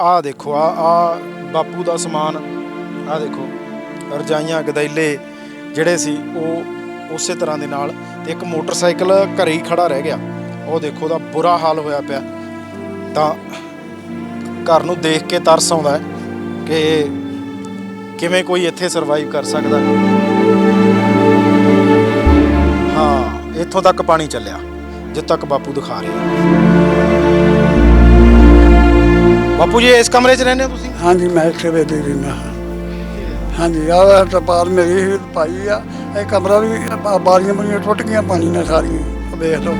ਆਹ ਦੇਖੋ, ਆ ਆ ਬਾਪੂ ਦਾ ਸਮਾਨ ਆਹ ਦੇਖੋ, ਰਜਾਈਆਂ, ਗਦੈਲੇ ਜਿਹੜੇ ਸੀ, ਉਹ ਉਸੇ ਤਰ੍ਹਾਂ ਦੇ ਨਾਲ ਤੇ ਇੱਕ ਮੋਟਰਸਾਈਕਲ ਘਰੇ ਹੀ ਖੜਾ ਰਹਿ ਗਿਆ। ਉਹ ਦੇਖੋ ਦਾ ਬੁਰਾ ਹਾਲ ਹੋਇਆ ਪਿਆ। ਤਾਂ ਘਰ ਨੂੰ ਦੇਖ ਕੇ ਤਰਸ ਆਉਂਦਾ ਕਿ ਕਿਵੇਂ ਕੋਈ ਇੱਥੇ ਸਰਵਾਈਵ ਕਰ ਸਕਦਾ। ਹਾਂ, ਇੱਥੋਂ ਤੱਕ ਪਾਣੀ ਚੱਲਿਆ ਜਿੱਦ ਤੱਕ ਬਾਪੂ ਦਿਖਾ ਰਿਹਾ। ਬਾਪੂ ਜੀ ਇਸ ਕਮਰੇ 'ਚ ਰਹਿੰਦੇ ਹੋ ਤੁਸੀਂ? ਹਾਂਜੀ ਮੈਂ ਇੱਥੇ ਵੇਦੇ ਰਹਿੰਦਾ ਹਾਂ। ਹਾਂਜੀ ਆਹ ਤਰਪਾਲ ਮੇਰੀ ਸੀ ਪਾਈ ਆ। ਇਹ ਕਮਰਾ ਵੀ ਆ ਬਾਰੀਆਂ ਬੁਰੀਆਂ ਟੁੱਟ ਗਈਆਂ ਪਾਣੀ ਨਾਲ ਸਾਰੀਆਂ। ਆਹ ਵੇਖ ਲਓ।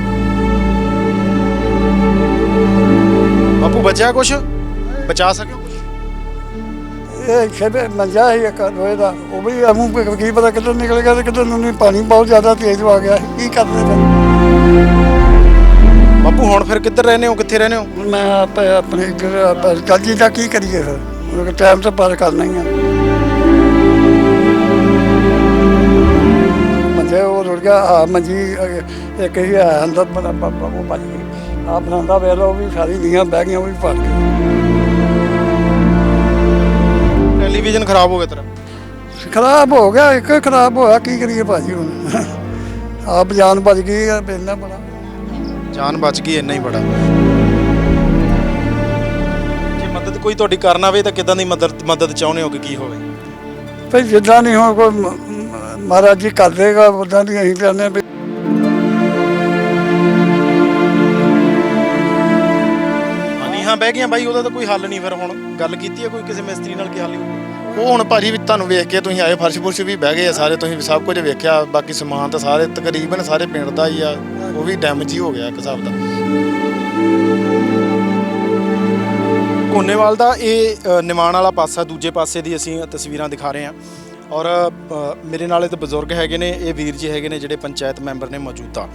ਬਾਪੂ ਬਚਿਆ ਕੁਛ? ਬਚਾ ਸਕਿਓ ਕੁਛ? ਇਹ ਖੇਬੇ ਮੰਜਾ ਸੀ ਇੱਕ ਲੋਹੇ ਦਾ। ਉਹ ਵੀ ਅਮੂ ਕੀ ਪਤਾ ਕਿੱਧਰ ਨਿਕਲ ਗਿਆ ਤੇ ਕਿੱਧਰ ਨੂੰ ਨਹੀਂ। ਪਾਣੀ ਬਹੁਤ ਜ਼ਿਆਦਾ ਤੇਜ਼ ਆ ਗਿਆ। ਕੀ ਕਰਦੇ ਫਿਰ? ਬਾਪੂ ਹੁਣ ਫਿਰ ਕਿੱਧਰ ਰਹਿੰਦੇ ਹੋ? ਕਿੱਥੇ ਰਹਿੰਦੇ ਹੋ? ਮੈਂ ਆਪ ਆਪਣੇ ਕੱਜੀ ਦਾ ਕੀ ਕਰੀਏ ਫਿਰ? ਟਾਈਮ ਤੇ ਪਾਰ ਕਰਨਾ ਹੀ ਆ। ਮੰਜੇ ਉਹ ਰੁੜ ਗਿਆ। ਆ ਮੰਜੀ ਇੱਕ ਹੀ ਹੈ ਅੰਦਰ ਬਣਾ ਬ- ਬ- ਉਹ ਭੱਜ। ਗਈ ਆ ਬਰਾਂਦਾ ਵੇਖ ਲਓ ਵੀ ਸਾਰੀ ਨੀਆਂ ਬਹਿ ਗਈਆਂ ਉਹ ਵੀ ਭੱਜ ਗਈ ਟੈਲੀਵਿਜ਼ਨ ਖਰਾਬ ਹੋ ਗਿਆ ਤੇਰਾ? ਖਰਾਬ ਹੋ ਗਿਆ ਇੱਕ ਖਰਾਬ ਹੋਇਆ ਕੀ ਕਰੀਏ ਭਾਜੀ ਹੁਣ? ਆਪ ਜਾਨ ਬਚ ਗਈ ਆ ਬੜਾ। ਜਾਨ ਬਚ ਗਈ ਇੰਨਾ ਹੀ ਬੜਾ। ਜੇ ਮਦਦ ਕੋਈ ਤੁਹਾਡੀ ਕਰਨ ਆਵੇ ਤਾਂ ਕਿਦਾਂ ਦੀ ਮਦਦ ਮਦਦ ਚਾਹੁੰਦੇ ਹੋ ਕਿ ਕੀ ਹੋਵੇ? ਭਈ ਜਿੱਦਾਂ ਨਹੀਂ ਹੁਣ ਕੋਈ ਮ- ਮ- ਮਹਾਰਾਜ ਜੀ ਕਰ ਦੇਗਾ ਉਦਾਂ ਦੀ ਅਸੀਂ ਚਾਹੁੰਦੇ ਹਾਂ ਵੀ ਨੀਹਾਂ ਬਹਿ ਗਈਆਂ ਬਾਈ ਉਹਦਾ ਤਾਂ ਕੋਈ ਹੱਲ ਨਹੀਂ ਫਿਰ ਹੁਣ। ਗੱਲ ਕੀਤੀ ਹੈ ਕੋਈ ਕਿਸੇ ਮਿਸਤਰੀ ਨਾਲ ਕੀ ਹੱਲ ਹੋਊ? ਉਹ ਹੁਣ ਭਾਜੀ ਵੀ ਤੁਹਾਨੂੰ ਵੇਖ ਕੇ ਤੁਸੀਂ ਆਏ ਫਰਸ਼ ਫੁਰਸ਼ ਵੀ ਬਹਿ ਗਏ ਆ ਸਾਰੇ ਤੁਸੀਂ ਸਭ ਕੁਝ ਵੇਖਿਆ ਬਾਕੀ ਸਮਾਨ ਤਾਂ ਸਾਰੇ ਤਕਰੀਬਨ ਸਾਰੇ ਪਿੰਡ ਦਾ ਹੀ ਆ ਉਹ ਵੀ ਡੈਮੇਜ ਹੀ ਹੋ ਗਿਆ ਇੱਕ ਹਿਸਾਬ ਦਾ। ਕੋਨੇਵਾਲ ਦਾ ਇਹ ਅ, ਨਿਮਾਣ ਵਾਲਾ ਪਾਸਾ ਦੂਜੇ ਪਾਸੇ ਦੀ ਅਸੀਂ ਤਸਵੀਰਾਂ ਦਿਖਾ ਰਹੇ ਹਾਂ। ਔਰ ਅ, ਮੇਰੇ ਨਾਲ ਇਹ ਤਾਂ ਬਜ਼ੁਰਗ ਹੈਗੇ ਨੇ ਇਹ ਵੀਰ ਜੀ ਹੈਗੇ ਨੇ ਜਿਹੜੇ ਪੰਚਾਇਤ ਮੈਂਬਰ ਨੇ ਮੌਜੂਦਾ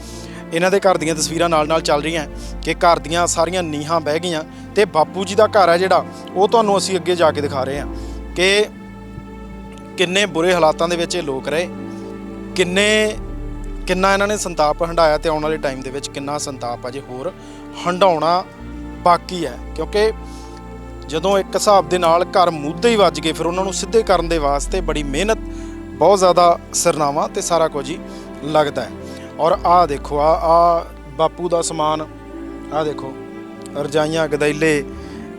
ਇਹਨਾਂ ਦੇ ਘਰ ਦੀਆਂ ਤਸਵੀਰਾਂ ਨਾਲ ਨਾਲ ਚੱਲ ਰਹੀਆਂ ਕਿ ਘਰ ਦੀਆਂ ਸਾਰੀਆਂ ਨੀਹਾਂ ਬਹਿ ਗਈਆਂ ਤੇ ਬਾਪੂ ਜੀ ਦਾ ਘਰ ਹੈ ਜਿਹੜਾ ਉਹ ਤੁਹਾਨੂੰ ਅਸੀਂ ਅੱਗੇ ਜਾ ਕੇ ਦਿਖਾ ਰਹੇ ਹਾਂ। ਕਿ ਕਿੰਨੇ ਬੁਰੇ ਹਾਲਾਤਾਂ ਦੇ ਵਿੱਚ ਇਹ ਲੋਕ ਰਹੇ, ਕਿੰਨੇ, ਕਿੰਨਾ ਇਹਨਾਂ ਨੇ ਸੰਤਾਪ ਹੰਡਾਇਆ ਤੇ ਆਉਣ ਵਾਲੇ ਟਾਈਮ ਦੇ ਵਿੱਚ ਕਿੰਨਾ ਸੰਤਾਪ ਅਜੇ ਹੋਰ ਹੰਡਾਉਣਾ ਬਾਕੀ ਹੈ। ਕਿਉਂਕਿ ਜਦੋਂ ਇੱਕ ਹਿਸਾਬ ਦੇ ਨਾਲ ਘਰ ਮੁੱਦੇ ਹੀ ਵੱਜ ਗਏ, ਫਿਰ ਉਹਨਾਂ ਨੂੰ ਸਿੱਧੇ ਕਰਨ ਦੇ ਵਾਸਤੇ ਬੜੀ ਮਿਹਨਤ, ਬਹੁਤ ਜ਼ਿਆਦਾ ਸਰਨਾਵਾ ਤੇ ਸਾਰਾ ਕੁਝ ਹੀ ਲੱਗਦਾ ਹੈ। ਔਰ ਆਹ ਦੇਖੋ ਆ ਆ ਬਾਪੂ ਦਾ ਸਮਾਨ, ਆਹ ਦੇਖੋ, ਰਜਾਈਆਂ, ਗਦੈਲੇ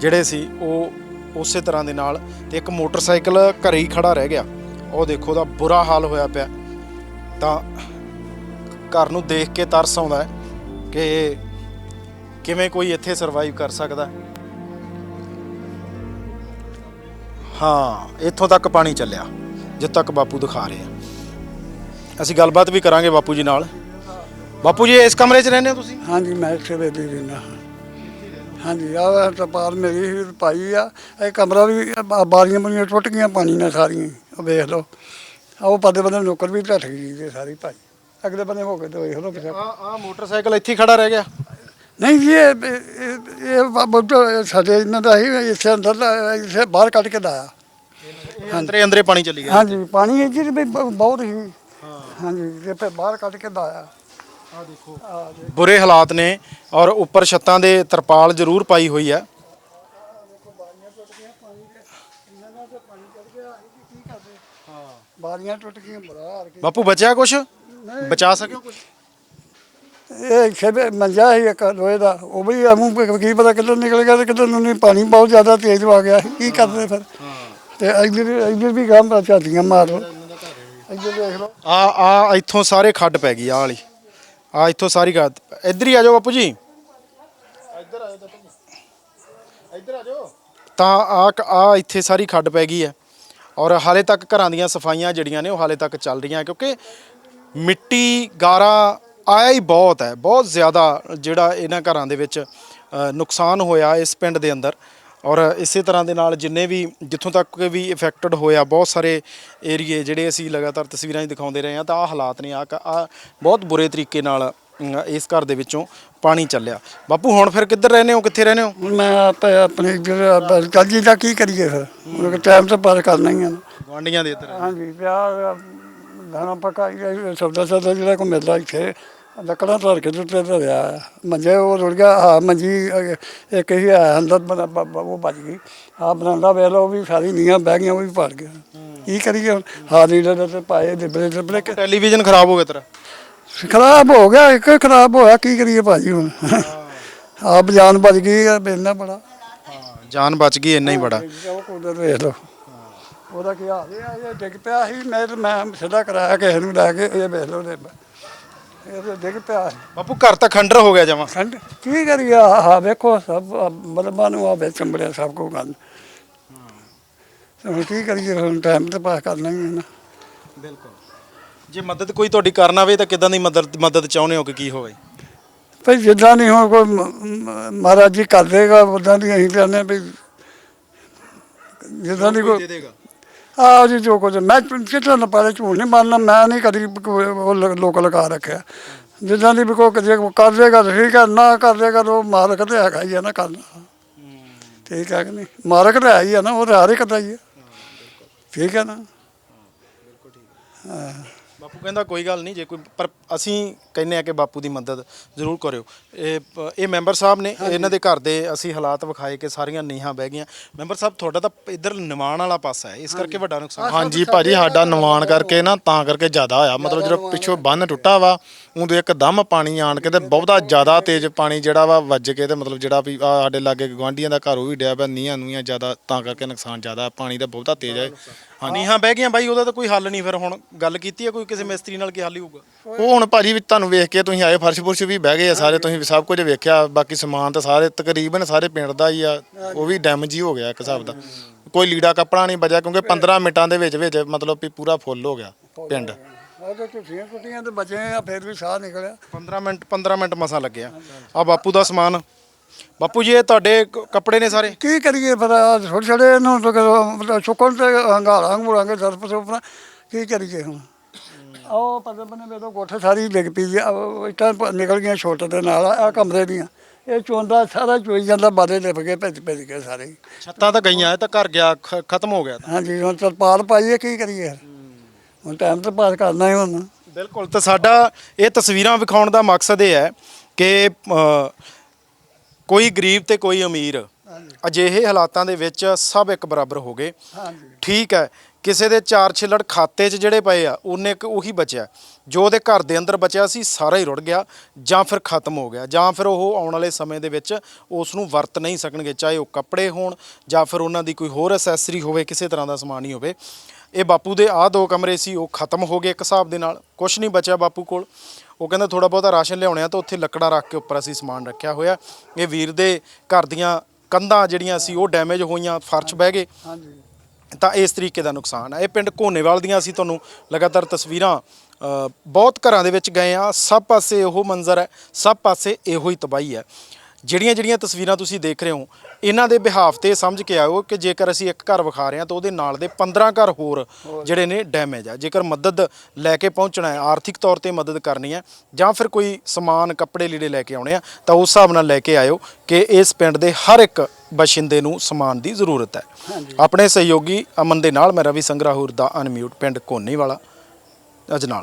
ਜਿਹੜੇ ਸੀ, ਉਹ ਉਸੇ ਤਰ੍ਹਾਂ ਦੇ ਨਾਲ ਤੇ ਇੱਕ ਮੋਟਰਸਾਈਕਲ ਘਰੇ ਹੀ ਖੜਾ ਰਹਿ ਗਿਆ। ਉਹ ਦੇਖੋ ਦਾ ਬੁਰਾ ਹਾਲ ਹੋਇਆ ਪਿਆ। ਤਾਂ ਘਰ ਨੂੰ ਦੇਖ ਕੇ ਤਰਸ ਆਉਂਦਾ ਹੈ ਕਿ ਕਿਵੇਂ ਕੋਈ ਇੱਥੇ ਸਰਵਾਈਵ ਕਰ ਸਕਦਾ ਹੈ। ਇੱਥੋਂ ਤੱਕ ਪਾਣੀ ਚੱਲਿਆ ਜਿੱਥੇ ਤੱਕ ਬਾਪੂ ਦਿਖਾ ਰਹੇ ਆ। ਅਸੀਂ ਗੱਲਬਾਤ ਵੀ ਕਰਾਂਗੇ ਬਾਪੂ ਜੀ ਨਾਲ। ਬਾਪੂ ਜੀ ਇਸ ਕਮਰੇ 'ਚ ਰਹਿੰਦੇ ਹੋ ਤੁਸੀਂ? ਹਾਂਜੀ ਮੈਂ ਇੱਥੇ ਰਹਿੰਦਾ ਹਾਂ। ਹਾਂਜੀ ਆਹ ਤਰਪਾਲ ਮੇਰੀ ਸੀ ਪਾਈ ਆ। ਇਹ ਕਮਰਾ ਵੀ ਆ ਬਾਰੀਆਂ ਬੁਰੀਆਂ ਟੁੱਟ ਗਈਆਂ ਪਾਣੀ ਨਾਲ ਸਾਰੀਆਂ ਆਹ ਵੇਖ ਲਓ। ਆਹ ਉਹ ਪੱਦੇ ਬੰਦੇ ਨੌਕਰ ਵੀ ਢੱਠ ਗਈ ਤੇ ਸਾਰੀ ਭਾਈ। ਅਗਲੇ ਬੰਦੇ ਹੋ ਕੇ ਤੇ ਵੇਖ ਲਓ ਪਿੱਛੇ ਆ ਆ ਮੋਟਰਸਾਈਕਲ ਇੱਥੇ ਹੀ ਖੜਾ ਰਹਿ ਗਿਆ? ਨਹੀਂ ਜੀ ਇਹ ਇਹ- ਇਹ ਬੁੱਢਾ ਸਾਡੇ ਇਹਨਾਂ ਦਾ ਹੀ ਇੱਥੇ ਅੰਦਰ ਦਾ- ਇੱਥੇ ਬਾਹਰ ਕੱਢ ਕੇ ਲਾਇਆ। ਇਹ ਅੰਦਰੇ ਅੰਦਰੇ ਪਾਣੀ ਚੱਲੀ ਗਿਆ। ਹਾਂਜੀ ਪਾਣੀ ਜੀ ਵੀ ਬ- ਬਹੁਤ ਹੀ। ਹਾਂਜੀ ਤੇ ਫਿਰ ਬਾਹਰ ਕੱਢ ਕੇ ਲਾਇਆ। ਆ ਦੇਖੋ ਆ ਬੁਰੇ ਹਾਲਾਤ ਨੇ ਔਰ ਉੱਪਰ ਛੱਤਾਂ ਦੇ ਤਰਪਾਲ ਜ਼ਰੂਰ ਪਾਈ ਹੋਈ ਹੈ ਬਾਰੀਆਂ ਟੁੱਟ ਗਈਆਂ ਬੜਾ ਹਾਰ ਕੇ। ਬਾਪੂ ਬਚਿਆ ਕੁਛ? ਬਚਾ ਸਕਿਓ ਕੁਛ? ਇਹ ਖੇਬੇ ਮੰਜਾ ਸੀ ਇੱਕ ਲੋਹੇ ਦਾ ਉਹ ਵੀ ਅਮੂ ਕੀ ਪਤਾ ਕਿੱਧਰ ਨਿਕਲ ਗਿਆ ਤੇ ਕਿੱਧਰ ਨੂੰ ਨਹੀਂ ਪਾਣੀ ਬਹੁਤ ਜ਼ਿਆਦਾ ਤੇਜ਼ ਆ ਗਿਆ। ਕੀ ਕਰਦੇ ਫਿਰ? ਤੇ ਇੱਧਰ ਇੱਧਰ ਵੀ ਗਾਂ ਝਾਤੀਆਂ ਮਾਰੋ ਇੱਧਰ ਦੇਖ ਲਓ। ਆ ਆ ਇੱਥੋਂ ਸਾਰੇ ਖੱਡ ਪੈ ਗਈ ਆ ਵਾਲੀ। ਆ ਇੱਥੋਂ ਸਾਰੀ ਖੱਡ ਇੱਧਰ ਹੀ ਆ ਜਾਓ ਬਾਪੂ ਜੀ। ਇੱਧਰ ਆ ਜਾਓ ਇੱਧਰ ਆ ਜਾਓ। ਤਾਂ ਆ ਆ ਇੱਥੇ ਸਾਰੀ ਖੱਡ ਪੈ ਗਈ ਹੈ। ਔਰ ਹਾਲੇ ਤੱਕ ਘਰਾਂ ਦੀਆਂ ਸਫਾਈਆਂ ਜਿਹੜੀਆਂ ਨੇ ਉਹ ਹਾਲੇ ਤੱਕ ਚੱਲ ਰਹੀਆਂ ਕਿਉਂਕਿ ਮਿੱਟੀ ਗਾਰਾ ਆਇਆ ਹੀ ਬਹੁਤ ਹੈ। ਬਹੁਤ ਜ਼ਿਆਦਾ ਜਿਹੜਾ ਇਹਨਾਂ ਘਰਾਂ ਦੇ ਵਿੱਚ ਨੁਕਸਾਨ ਹੋਇਆ ਇਸ ਪਿੰਡ ਦੇ ਅੰਦਰ। ਔਰ ਇਸੇ ਤਰ੍ਹਾਂ ਦੇ ਨਾਲ ਜਿੰਨੇ ਵੀ ਜਿੱਥੋਂ ਤੱਕ ਵੀ ਇਫੈਕਟਡ ਹੋਇਆ ਬਹੁਤ ਸਾਰੇ ਏਰੀਏ ਜਿਹੜੇ ਅਸੀਂ ਲਗਾਤਾਰ ਤਸਵੀਰਾਂ 'ਚ ਦਿਖਾਉਂਦੇ ਰਹੇ ਹਾਂ ਤਾਂ ਆ ਹਾਲਾਤ ਨੇ ਆ ਬਹੁਤ ਬੁਰੇ ਤਰੀਕੇ ਨਾਲ ਇਸ ਘਰ ਦੇ ਵਿੱਚੋਂ ਪਾਣੀ ਚੱਲਿਆ। ਬਾਪੂ ਹੁਣ ਫਿਰ ਕਿੱਧਰ ਰਹਿੰਦੇ ਹੋ ਕਿੱਥੇ ਰਹਿੰਦੇ ਹੋ? ਹੁਣ ਮੈਂ ਆਪ ਆਪਣੇ ਕੱਜੀ ਦਾ ਕੀ ਕਰੀਏ ਫਿਰ? ਉਹ ਟਾਈਮ ਤੇ ਪਾਰ ਕਰਨਾ ਹੀ ਆ। ਗਵਾਂਡੀਆਂ ਦੇ ਇੱਧਰ। ਹਾਂਜੀ ਵਿਆਹ ਦਾਣਾ ਪਕਾ ਸੌਦਾ ਸੌਦਾ ਜਿਹੜਾ ਕੋ ਮਿਲਦਾ ਇੱਥੇ। ਲੱਕੜਾਂ ਧਰ ਕੇ ਤੇ ਉੱਤੇ ਧਰਿਆ ਮੰਜੇ ਉਹ ਰੁੜ ਗਿਆ ਹਾਂ ਮੰਜੀ ਅਹ, ਇੱਕ ਹੀ ਹੈ ਅੰਦਰ ਬਣਾ- ਬ- ਬ- ਉਹ ਬਚ ਗਈ। ਆ ਬਰਾਂਡਾ ਵੇਖ ਲਓ ਉਹ ਵੀ ਸਾਰੀ ਨੀਆਂ ਬਹਿ ਗਈਆਂ ਉਹ ਵੀ ਪੜ ਗਿਆ ਕੀ ਕਰੀਏ ਹੁਣ? ਹਾਂ ਲੀਡਰ ਦੇ ਤੇ ਪਾਏ ਡਿਬਲੇ ਡਿਬਲੇ ਕਿ- ਟੈਲੀਵਿਜ਼ਨ ਖਰਾਬ ਹੋ ਗਿਆ ਤੇਰਾ? ਖਰਾਬ ਹੋ ਗਿਆ ਇੱਕ ਖਰਾਬ ਹੋਇਆ ਕੀ ਕਰੀਏ ਭਾਜੀ ਹੁਣ? ਆਪ ਜਾਨ ਬਚ ਗਈ ਆ ਬੜਾ। ਹਾਂ ਜਾਨ ਬਚ ਗਈ ਇੰਨਾ ਹੀ ਬੜਾ। ਉਹ ਵੇਖ ਲਓ। ਉਹਦਾ ਕੀ ਹਾਲ? ਹੈ ਇਹ ਡਿੱਗ ਪਿਆ ਸੀ ਮੈਂ ਤੇ ਮੈਂ ਸਿੱਧਾ ਕਰਾਇਆ ਕਿਸੇ ਨੂੰ ਲੈ ਕੇ ਇਹ ਵੇਖ ਲਓ ਨੇ ਇਹ ਤੇ ਡਿੱਗ ਪਿਆ। ਬਾਪੂ ਘਰ ਤਾਂ ਖੰਡਰ ਹੋ ਗਿਆ ਜਮਾ। ਖੰਡ? ਕੀ ਕਰੀਏ? ਆਹ ਵੇਖੋ ਸਭ ਮਲਬਾ ਨੂੰ ਆ ਵੇ ਚੰਬੜਿਆ ਸਭ ਕੋ ਗੱਲ ਹੁਣ ਕੀ ਕਰੀਏ? ਹੁਣ ਟਾਈਮ ਤੇ ਪਾਸ ਕਰਨਾ ਹੀ ਹੈ ਨਾ। ਬਿਲਕੁਲ। ਜੇ ਮਦਦ ਕੋਈ ਤੁਹਾਡੀ ਕਰਨ ਆਵੇ ਤਾਂ ਕਿਦਾਂ ਦੀ ਮਦਦ ਮਦਦ ਚਾਹੁੰਦੇ ਹੋ ਕਿ ਕੀ ਹੋਵੇ? ਭਈ ਜਿੱਦਾਂ ਨਹੀਂ ਹੁਣ ਕੋਈ ਮ- ਮ- ਮਹਾਰਾਜ ਜੀ ਕਰ ਦੇਗਾ ਉਦਾਂ ਦੀ ਅਸੀਂ ਚਾਹੁੰਦੇ ਵੀ ਜਿੱਦਾਂ ਦੀ ਕੋਈ ਦੇਗਾ? ਆਹ ਜੀ ਜੋ ਕੁਝ, ਮੈਂ ਕਿਤੇ ਨਾ ਪਾਲੇ ਝੂਠ ਨਹੀਂ ਮੰਨਣਾ ਮੈਂ ਨਹੀਂ ਕਦੀ ਕੋਈ ਉਹ ਲ- ਲੋਕ ਲਗਾ ਰੱਖਿਆ। ਜਿੱਦਾਂ ਦੀ ਵੀ ਕੋਈ ਜੇ ਕਰ ਦੇਗਾ ਤਾਂ ਠੀਕ ਹੈ, ਨਾ ਕਰ ਦੇਗਾ ਤਾਂ ਉਹ ਮਾਲਕ ਤੇ ਹੈਗਾ ਹੀ ਹੈ ਨਾ ਕਰਨਾ। ਠੀਕ ਹੈ ਕਿ ਨਹੀਂ? ਮਾਲਕ ਤਾਂ ਹੈ ਹੀ ਹੈ ਨਾ, ਉਹ ਤਾਂ ਹਰ ਇੱਕ ਦਾ ਹੀ ਹੈ ਠੀਕ ਹੈ ਨਾ? ਬਾਪੂ ਕਹਿੰਦਾ ਕੋਈ ਗੱਲ ਨਹੀਂ ਜੇ ਕੋਈ ਪਰ ਅਸੀਂ ਕਹਿੰਨੇ ਆ ਕਿ ਬਾਪੂ ਦੀ ਮਦਦ ਜ਼ਰੂਰ ਕਰਿਓ। ਇਹ ਪ- ਇਹ ਮੈਂਬਰ ਸਾਹਿਬ ਨੇ ਇਹਨਾਂ ਦੇ ਘਰ ਦੇ ਅਸੀਂ ਹਾਲਾਤ ਵਿਖਾਏ ਕਿ ਸਾਰੀਆਂ ਨੀਹਾਂ ਬਹਿ ਗਈਆਂ। ਮੈਂਬਰ ਸਾਹਿਬ ਤੁਹਾਡਾ ਤਾਂ ਇੱਧਰ ਨਿਮਾਣ ਵਾਲਾ ਪਾਸਾ ਹੈ ਇਸ ਕਰਕੇ ਵੱਡਾ ਨੁਕਸਾਨ ਹਾਂਜੀ ਭਾਜੀ ਸਾਡਾ ਨਿਵਾਨ ਕਰਕੇ ਨਾ ਤਾਂ ਕਰਕੇ ਜ਼ਿਆਦਾ ਹੋਇਆ। ਮਤਲਬ ਜਦੋਂ ਪਿੱਛੋਂ ਬੰਨ ਟੁੱਟਾ ਵਾ ਉਹਦੇ ਇੱਕਦਮ ਪਾਣੀ ਆਣ ਕੇ ਤੇ ਬਹੁਤਾ ਜ਼ਿਆਦਾ ਤੇਜ਼ ਪਾਣੀ ਜਿਹੜਾ ਵਾ ਵੱਜ ਕੇ ਤੇ ਮਤਲਬ ਜਿਹੜਾ ਵੀ ਆਹ ਸਾਡੇ ਲਾਗੇ ਗਵਾਂਢੀਆਂ ਦਾ ਘਰ ਉਹ ਵੀ ਡਿਆ ਪਿਆ ਨੀਆਂ ਨੂੰਆਂ ਜ਼ਿਆਦਾ ਤਾਂ ਕਰਕੇ ਨੁਕਸਾਨ ਜ਼ਿਆਦਾ ਪਾਣੀ ਦਾ ਬਹੁਤਾ ਤੇਜ਼ ਹੈ। ਹਾਂ ਨੀਹਾਂ ਬਹਿ ਗਈਆਂ ਬਾਈ ਉਹਦਾ ਤਾਂ ਕੋਈ ਹੱਲ ਨਹੀਂ ਫਿਰ ਹੁਣ। ਗੱਲ ਕੀਤੀ ਹੈ ਕੋਈ ਕਿਸੇ ਮਿਸਤਰੀ ਨਾਲ ਕੀ ਹੱਲ ਹੀ ਹੋਊਗਾ? ਉਹ ਹੁਣ ਭਾਜੀ ਵੀ ਤੁਹਾਨੂੰ ਵੇਖ ਕੇ ਤੁਸੀਂ ਆਏ ਫਰਸ਼ ਫੁਰਸ਼ ਵੀ ਬਹਿ ਗਏ ਆ ਸਾਰੇ ਤੁਸੀਂ ਸਭ ਕੁਝ ਵੇਖਿਆ ਬਾਕੀ ਸਮਾਨ ਤਾਂ ਸਾਰੇ ਤਕਰੀਬਨ ਸਾਰੇ ਪਿੰਡ ਦਾ ਹੀ ਆ ਉਹ ਵੀ ਡੈਮੇਜ ਹੀ ਹੋ ਗਿਆ ਇੱਕ ਹਿਸਾਬ ਦਾ। ਕੋਈ ਲੀੜਾ ਕੱਪੜਾ ਨਹੀਂ ਬਚਿਆ ਕਿਉਂਕਿ 15 ਮਿੰਟਾਂ ਦੇ ਵਿੱਚ ਵਿੱਚ ਮਤਲਬ ਵੀ ਪੂਰਾ ਫੁੱਲ ਹੋ ਗਿਆ ਪਿੰਡ। ਉਹ ਤਾਂ ਝੁੱਟੀਆਂ ਟੁੱਟੀਆਂ ਤੇ ਬਚੇ ਆ ਫਿਰ ਵੀ ਸਾਹ ਨਿਕਲਿਆ। 15 ਮਿੰਟ 15 ਮਿੰਟ ਮਸਾਂ ਲੱਗਿਆ। ਆ ਬਾਪੂ ਦਾ ਸਮਾਨ। ਬਾਪੂ ਜੀ ਇਹ ਤੁਹਾਡੇ ਕ- ਕੱਪੜੇ ਨੇ ਸਾਰੇ? ਕੀ ਕਰੀਏ ਫਿਰ ਛੋਟੇ ਛੋਟੇ ਇਹਨੂੰ ਤਾਂ ਮਤਲਬ ਚੁੱਕਣ ਤੇ ਹੰਗਾਲਾਂ ਹੰਗੂਲਾਂਗੇ ਸਰਪ ਸੁਪਨਾ ਕੀ ਕਰੀਏ ਹੁਣ? ਆਹ ਪਤਾ ਬਨੇ ਮੇਰੇ ਕੋਠੇ ਸਾਰੀ ਡਿੱਗ ਪਈ ਆ ਉਹ ਇੱਟਾਂ ਪ- ਨਿਕਲ ਗਈਆਂ ਛੋਟੇ ਦੇ ਨਾਲ ਆ ਕਮਰੇ ਦੀਆਂ। ਇਹ ਚੋਂਦਾ ਸਾਰਾ ਚੋਈ ਜਾਂਦਾ ਬਾਰੇ ਲਿਪ ਕੇ ਭਿੱਜ ਭਿੱਜ ਕੇ ਸਾਰੇ। ਹੀ। ਛੱਤਾਂ ਤਾਂ ਗਈਆਂ ਇਹ ਤਾਂ ਘਰ ਗਿਆ ਖ- ਖਤਮ ਹੋ ਗਿਆ ਤਾਂ। ਹਾਂਜੀ ਹੁਣ ਤਰਪਾਲ ਪਾਈਏ ਕੀ ਕਰੀਏ ਹੁਣ ਟਾਈਮ ਤੇ ਪਾਸ ਕਰਨਾ ਹੀ ਹੁਣ। ਬਿਲਕੁਲ ਤਾਂ ਸਾਡਾ ਇਹ ਤਸਵੀਰਾਂ ਵਿਖਾਉਣ ਦਾ ਮਕਸਦ ਇਹ ਹੈ ਕਿ ਅ, ਕੋਈ ਗਰੀਬ ਤੇ ਕੋਈ ਅਮੀਰ ਅਜਿਹੇ ਹਾਲਾਤਾਂ ਦੇ ਵਿੱਚ ਸਭ ਇੱਕ ਬਰਾਬਰ ਹੋ ਗਏ। ਹਾਂਜੀ। ਠੀਕ ਹੈ। ਕਿਸੇ ਦੇ ਚਾਰ ਛਿੱਲੜ ਖਾਤੇ 'ਚ ਜਿਹੜੇ ਪਏ ਆ, ਉਹਨੇ ਇੱਕ ਉਹੀ ਬਚਿਆ। ਜੋ ਉਹਦੇ ਘਰ ਦੇ ਅੰਦਰ ਬਚਿਆ ਸੀ, ਸਾਰਾ ਹੀ ਰੁੜ ਗਿਆ ਜਾਂ ਫਿਰ ਖਤਮ ਹੋ ਗਿਆ ਜਾਂ ਫਿਰ ਉਹ ਆਉਣ ਵਾਲੇ ਸਮੇਂ ਦੇ ਵਿੱਚ ਉਸ ਨੂੰ ਵਰਤ ਨਹੀਂ ਸਕਣਗੇ, ਚਾਹੇ ਉਹ ਕੱਪੜੇ ਹੋਣ ਜਾਂ ਫਿਰ ਉਹਨਾਂ ਦੀ ਕੋਈ ਹੋਰ ਐਸੈਸਰੀ ਹੋਵੇ, ਕਿਸੇ ਤਰ੍ਹਾਂ ਦਾ ਸਮਾਨ ਹੀ ਹੋਵੇ। ਇਹ ਬਾਪੂ ਦੇ ਆਹ ਦੋ ਕਮਰੇ ਸੀ, ਉਹ ਖਤਮ ਹੋ ਗਏ ਇੱਕ ਹਿਸਾਬ ਦੇ ਨਾਲ ਕੁਝ ਨਹੀਂ ਬਚਿਆ ਬਾਪੂ ਕੋਲ। ਉਹ ਕਹਿੰਦਾ ਥੋੜਾ ਬਹੁਤਾ ਰਾਸ਼ਨ ਲਿਆਉਣਿਆ ਤਾਂ ਉੱਥੇ ਲੱਕੜਾਂ ਰੱਖ ਕੇ ਉੱਪਰ ਅਸੀਂ ਸਮਾਨ ਰੱਖਿਆ ਹੋਇਆ। ਇਹ ਵੀਰ ਦੇ ਘਰ ਦੀਆਂ ਕੰਧਾਂ ਜਿਹੜੀਆਂ ਸੀ, ਉਹ ਡੈਮੇਜ ਹੋਈਆਂ, ਫਰਸ਼ ਬਹਿ ਗਏ। ਹਾਂਜੀ। ਤਾਂ ਇਸ ਤਰੀਕੇ ਦਾ ਨੁਕਸਾਨ ਹੈ ਇਹ ਪਿੰਡ ਕੋਨੇਵਾਲ ਦੀਆਂ ਅਸੀਂ ਤੁਹਾਨੂੰ ਲਗਾਤਾਰ ਤਸਵੀਰਾਂ ਬਹੁਤ ਘਰਾਂ ਦੇ ਵਿੱਚ ਗਏ ਆ ਸਭ ਪਾਸੇ ਇਹੋ ਮੰਜ਼ਰ ਹੈ, ਸਭ ਪਾਸੇ ਇਹੋ ਹੀ ਤਬਾਹੀ ਹੈ। ਜਿਹੜੀਆਂ ਜਿਹੜੀਆਂ ਤਸਵੀਰਾਂ ਤੁਸੀਂ ਦੇਖ ਰਹੇ ਹੋ ਇਹਨਾਂ ਦੇ ਬਿਹਾਫ ਤੇ ਸਮਝ ਕੇ ਆਇਓ ਕਿ ਜੇਕਰ ਅਸੀਂ ਇੱਕ ਘਰ ਵਿਖਾ ਰਹੇ ਹਾਂ ਤਾਂ ਉਹਦੇ ਨਾਲ ਦੇ 15 ਘਰ ਹੋਰ ਜਿਹੜੇ ਨੇ ਡੈਮੇਜ ਆ। ਜੇਕਰ ਮਦਦ ਲੈ ਕੇ ਪਹੁੰਚਣਾ ਹੈ ਆਰਥਿਕ ਤੌਰ ਤੇ ਮਦਦ ਕਰਨੀ ਹੈ ਜਾਂ ਫਿਰ ਕੋਈ ਸਮਾਨ ਕੱਪੜੇ ਲੀੜੇ ਲੈ ਕੇ ਆਉਣੇ ਆ ਤਾਂ ਉਸ ਹਿਸਾਬ ਨਾਲ ਲੈ ਕੇ ਆਇਓ ਕਿ ਇਸ ਪਿੰਡ ਦੇ ਹਰ ਇੱਕ ਬਸ਼ਿੰਦੇ ਨੂੰ ਸਮਾਨ ਦੀ ਜ਼ਰੂਰਤ ਹੈ। ਆਪਣੇ ਸਹਿਯੋਗੀ ਅਮਨ ਦੇ ਨਾਲ ਮੈਂ ਰਵੀ ਸੰਗਰਾਹੁਰ ਦਾ ਅਨਮਿਊਟ ਪਿੰਡ ਕੋਨੀ ਵਾਲਾ ਅਜਨਾਲਾ।